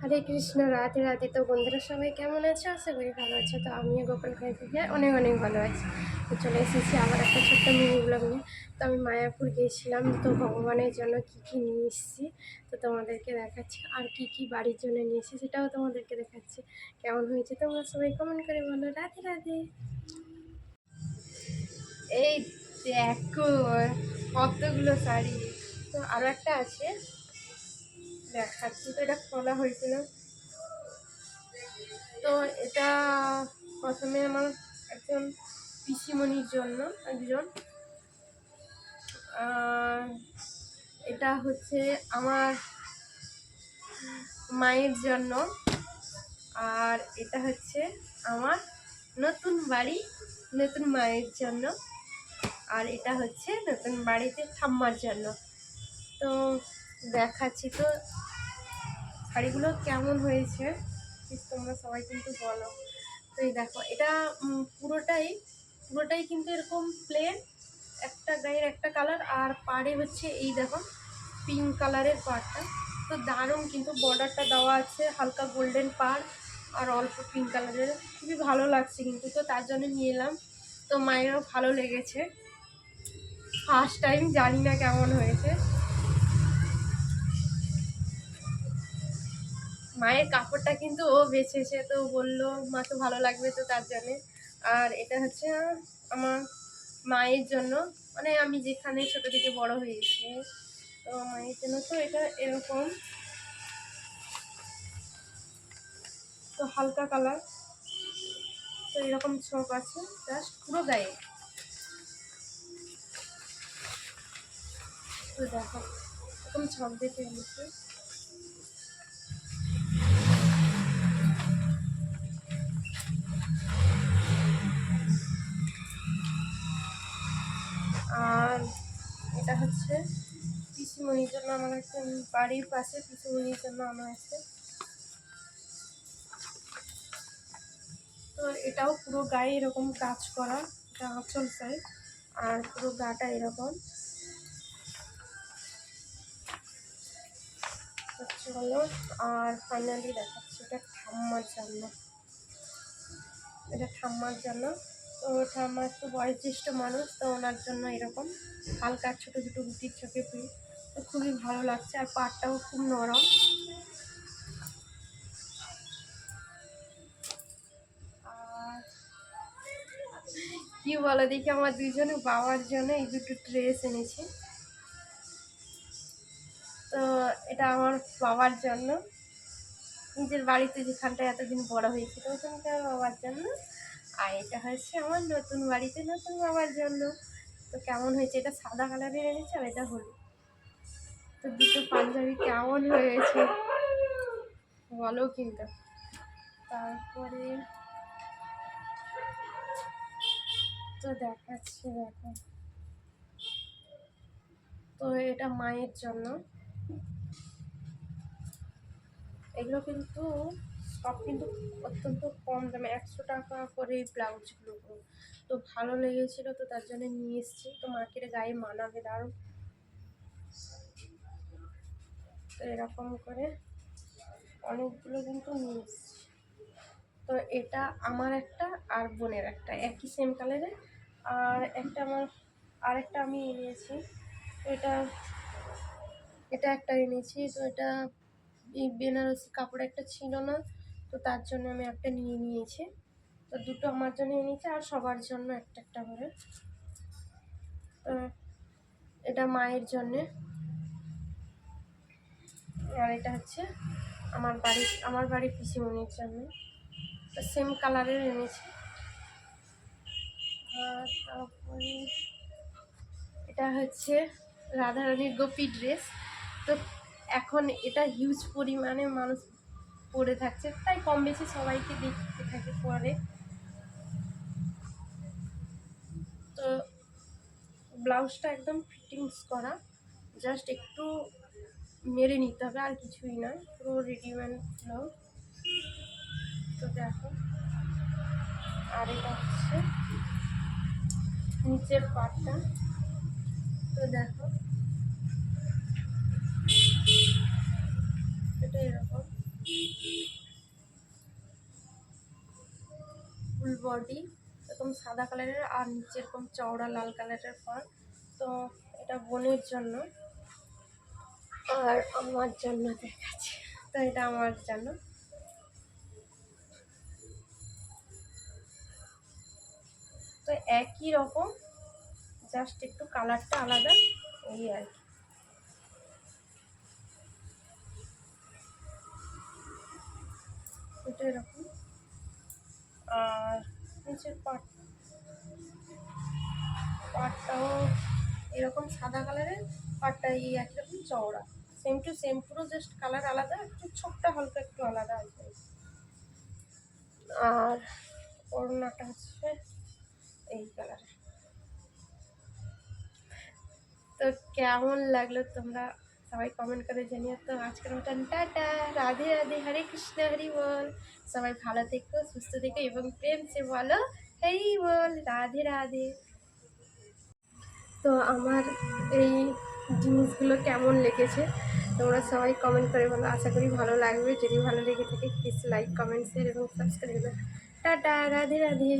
হরে কৃষ্ণ রাতে রাতে তো বন্ধুরা সবাই কেমন আছে? আশা করি ভালো আছে। তো আমিও গোপাল খাই থেকে অনেক অনেক ভালো আছি। তো চলে এসেছি আবার একটা ছোট্ট মিনি ব্লগ নিয়ে। তো আমি মায়াপুর গিয়েছিলাম। তো ভগবানের জন্য কি কি নিয়ে এসেছি? তো তোমাদেরকে দেখাচ্ছি। আর কি কি বাড়ির জন্য নিয়ে এসেছি সেটাও তোমাদেরকে দেখাচ্ছি। কেমন হয়েছে তোমরা সবাই কমেন্ট করে বলো। রাতে রাতে এই দেখো, কতগুলো শাড়ি। তো আরও একটা আছে। দেখাচ্ছি তো এটা খোলা হয়েছিল। তো এটা প্রথমে আমার একজন পিসিমণির জন্য, একজন। এটা হচ্ছে আমার মায়ের জন্য। আর এটা হচ্ছে আমার নতুন বাড়ি, নতুন মায়ের জন্য। আর এটা হচ্ছে নতুন বাড়িতে ঠাম্মার জন্য। তো দেখাচ্ছি তো। শাড়িগুলো কেমন হয়েছে? তোমরা সবাই কিন্তু বলো। তো এই দেখো, এটা পুরোটাই পুরোটাই কিন্তু এরকম প্লেন একটা গায়ের একটা কালার আর পাড়ে হচ্ছে এই দেখো পিঙ্ক কালারের পাড়টা। তো দারুণ কিন্তু বর্ডারটা দেওয়া আছে, হালকা গোল্ডেন পাড়, আর অল্প পিঙ্ক কালারের খুবই ভালো লাগছে কিন্তু, তো তার জন্য নিয়ে এলাম। তো মায়েরও ভালো লেগেছে। ফার্স্ট টাইম জানি না কেমন হয়েছে। মায়ের কাপড়টা কিন্তু ও বেছেছে, তো বলল, মা তো ভালো লাগবে তো তার জন্যে। আর এটা হচ্ছে আমার মায়ের জন্য মানে আমি যেখানে ছোট থেকে বড় হয়েছি, তো মায়ের জন্য তো এটা এরকম। তো হালকা কালার, তো এরকম ছোপ আছে জাস্ট পুরো গায়ে। তো দেখো, এরকম ছক দেখে এনেছি। হচ্ছে পিসিমণির জন্য আমার একটা বাড়ির পাশে পিসিমণির জন্য আমার আছে। তো এটাও পুরো গায়ে এরকম কাজ করা, এটা আঁচল সাইড আর পুরো গাটা এরকম। চলো আর ফাইনালি দেখাচ্ছি এটা ঠাম্মার জন্য। এটা ঠাম্মার জন্য। তো ঠাম্মা একটু বয়োজ্যেষ্ঠ মানুষ, তো ওনার জন্য এরকম হালকা ছোটো ছোটো গুটির চোখে পিঠ তো খুবই ভালো লাগছে, আর পাটটাও খুব নরম। কি বলো দেখি, আমার দুজনে বাবার জন্য এই দুটো ড্রেস এনেছি। তো এটা আমার বাবার জন্য। নিজের বাড়িতে যেখানটায় এতদিন বড় হয়েছিল ওখানকার বাবার জন্য। আর এটা হচ্ছে আমার নতুন বাড়িতে নতুন বাবার জন্য। তো কেমন হয়েছে? এটা সাদা কালারের এনেছে আর এটা হলুদ। তো দুটো পাঞ্জাবি কেমন হয়েছে? বলো কিন্তু। তারপরে তো দেখাচ্ছি দেখো। তো এটা মায়ের জন্য। এগুলো কিন্তু সব কিন্তু অত্যন্ত কম দামে, একশো টাকা করে ব্লাউজগুলো। তো ভালো লেগেছিলো তো তার জন্য নিয়ে এসেছি। তো মাকে এটা গায়ে মানাবে, দারুণ। তো এরকম করে অনেকগুলো কিন্তু নিয়ে এসেছি। তো এটা আমার একটা আর বোনের একটা, একই সেম কালারের আর একটা আমার, আরেকটা আমি এনেছি। তো এটা এটা একটা এনেছি। তো এটা এই বেনারসি কাপড় একটা ছিল না। তো তার জন্য আমি একটা নিয়ে নিয়েছি। তো দুটো আমার জন্য এনেছি আর সবার জন্য একটা একটা করে। এটা মায়ের জন্যে। আর এটা হচ্ছে আমার বাড়ি, আমার বাড়ির পিসিমণির জন্য। সেম কালারের এনেছি। আর তারপরে এটা হচ্ছে রাধারানীর গোপী ড্রেস তো এখন এটা হিউজ পরিমাণে মানুষ পরে থাকছে, তাই কম বেশি সবাইকে দেখতে থাকে পরে। তো ব্লাউজটা একদম ফিটিংস করা, জাস্ট একটু মেরে নিতে হবে, আর কিছুই নয় পুরো রেডিমেড ব্লাউজ। তো দেখো, আর এটা হচ্ছে নিচের পাটটা। তো দেখো, এটা এরকম। ফুল বডি, এরকম সাদা কালারের আর নিচে এরকম চওড়া লাল কালারের ফল। তো এটা বোনের জন্য। আর আমার জন্য দেখাচ্ছি। তো এটা আমার জন্য। তো একই রকম, জাস্ট একটু কালারটা আলাদা, এই আর কি। এটা এরকম। আর নিচের পাট পাটটাও এরকম সাদা কালারের, পাটটা এই একই রকম চওড়া। সেম টু সেম পুরো জাস্ট কালার আলাদা, একটু ছোট্টা, হালকা একটু আলাদা আছে আর ওড়নাটা হচ্ছে এই কালারের তো কেমন লাগল তোমরা সবাই কমেন্ট করে জানিয়ে তো আজকের মতন টাটা। রাধে রাধে, হরে কৃষ্ণ, হরি বল। সবাই ভালো থেকো, সুস্থ থেকো এবং প্রেম সে বলো, হরি বল। রাধে রাধে। তো আমার এই জিনিসগুলো কেমন লেগেছে তোমরা সবাই কমেন্ট করে বলো। আশা করি ভালো লাগবে। যদি ভালো লেগে থাকে প্লিজ লাইক কমেন্ট শেয়ার এবং সাবস্ক্রাইব টাটা, রাধে রাধে।